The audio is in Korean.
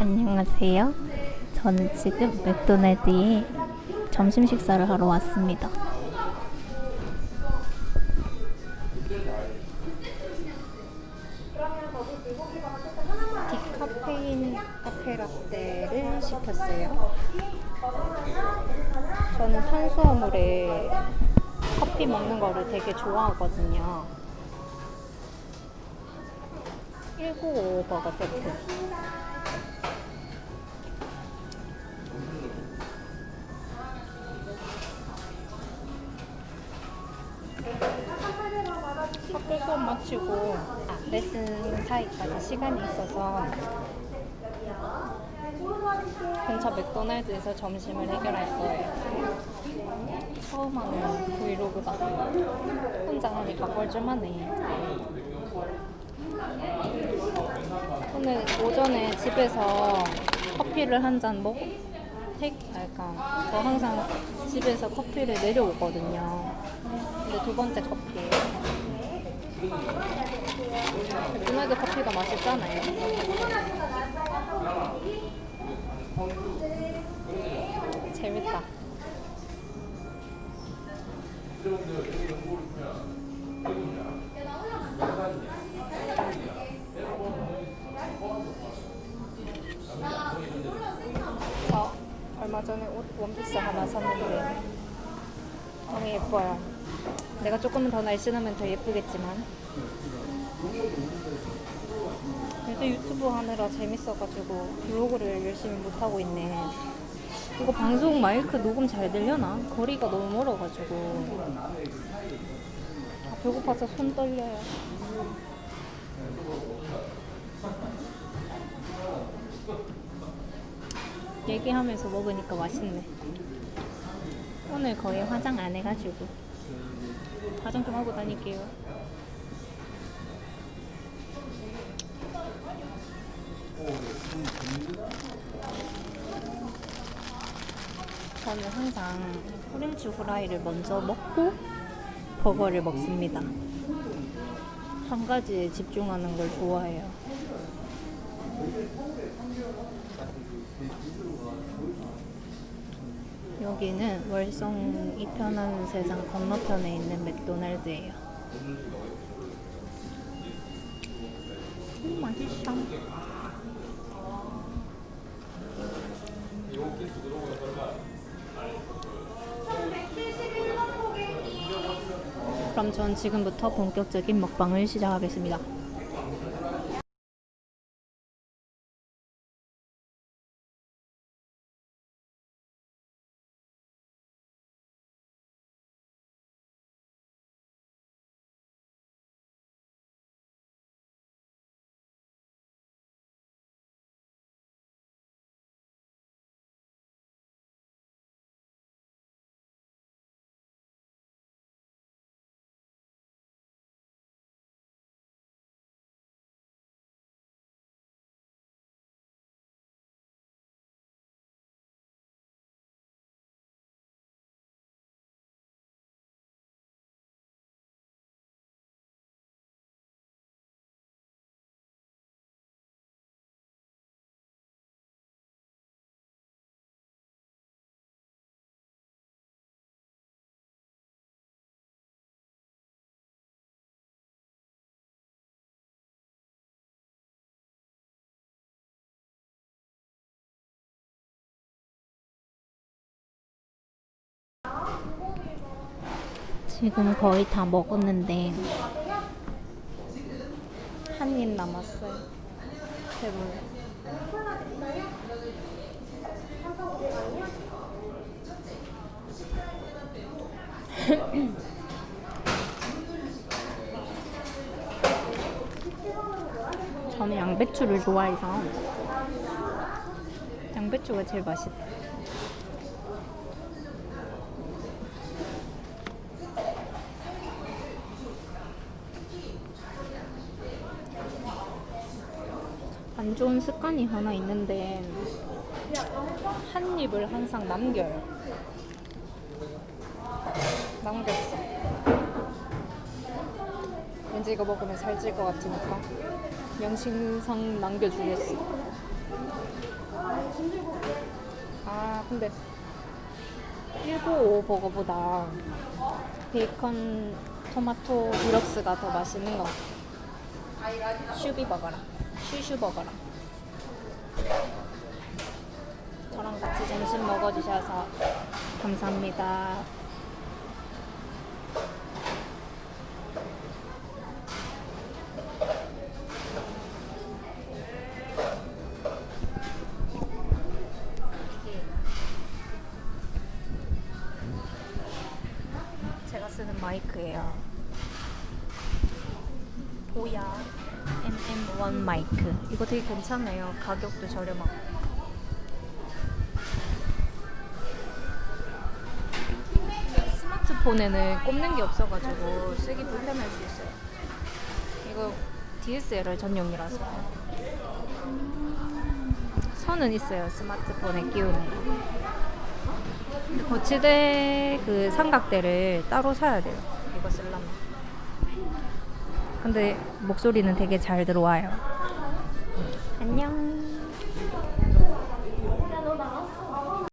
안녕하세요. 저는 지금 맥도날드에 점심 식사를 하러 왔습니다. 디카페인 카페 라떼를 시켰어요. 저는 탄수화물에 커피 먹는 거를 되게 좋아하거든요. 195 버거 세트. 수업 마치고 레슨 사이까지 시간이 있어서 근처 맥도날드에서 점심을 해결할 거예요. 처음 하는 브이로그다. 혼자 하니까 뻘쭘하네. 오늘 오전에 집에서 커피를 한 잔 먹, 택, 약간, 저 항상 집에서 커피를 내려오거든요. 근데 두 번째 커피 맥도날드 커피가 맛있잖아요. 재밌다. 저 얼마 전에 옷 원피스 하나 샀는데 너무 예뻐요. 내가 조금은 더 날씬하면 더 예쁘겠지만 요새 유튜브 하느라 재밌어가지고 블로그를 열심히 못하고 있네. 이거 방송 마이크 녹음 잘 들려나? 거리가 너무 멀어가지고 아, 배고파서 손 떨려요. 얘기하면서 먹으니까 맛있네. 오늘 거의 화장 안 해가지고 화장 좀 하고 다닐게요. 저는 항상 프렌치 후라이를 먼저 먹고 버거를 먹습니다. 한 가지에 집중하는 걸 좋아해요. 여기는 월성 이편하는 세상 건너편에 있는 맥도날드예요. 음, 맛있다. 그럼 전 지금부터 본격적인 먹방을 시작하겠습니다. 지금 거의 다 먹었는데 한 입 남았어요. 배불러. 저는 양배추를 좋아해서 양배추가 제일 맛있다. 안 좋은 습관이 하나 있는데 한 입을 항상 남겨요. 남겼어. 왠지 이거 먹으면 살찔 것 같으니까 명칭상 남겨주겠어. 아 근데 195 버거보다 베이컨 토마토 디럭스가 더 맛있는 것 같아 슈비 버거랑 슈슈 버거랑. 저랑 같이 점심 먹어주셔서 감사합니다. 제가 쓰는 마이크예요. 보야 MM1 마이크. 이거 되게 괜찮아요. 가격도 저렴하고. 스마트폰에는 꼽는 게 없어가지고 쓰기 불편할 수 있어요. 이거 DSLR 전용이라서. 선은 있어요. 스마트폰에 끼우는 거. 거치대 그 삼각대를 따로 사야 돼요. 이거 쓰려면. 근데 목소리는 되게 잘 들어와요. 안녕.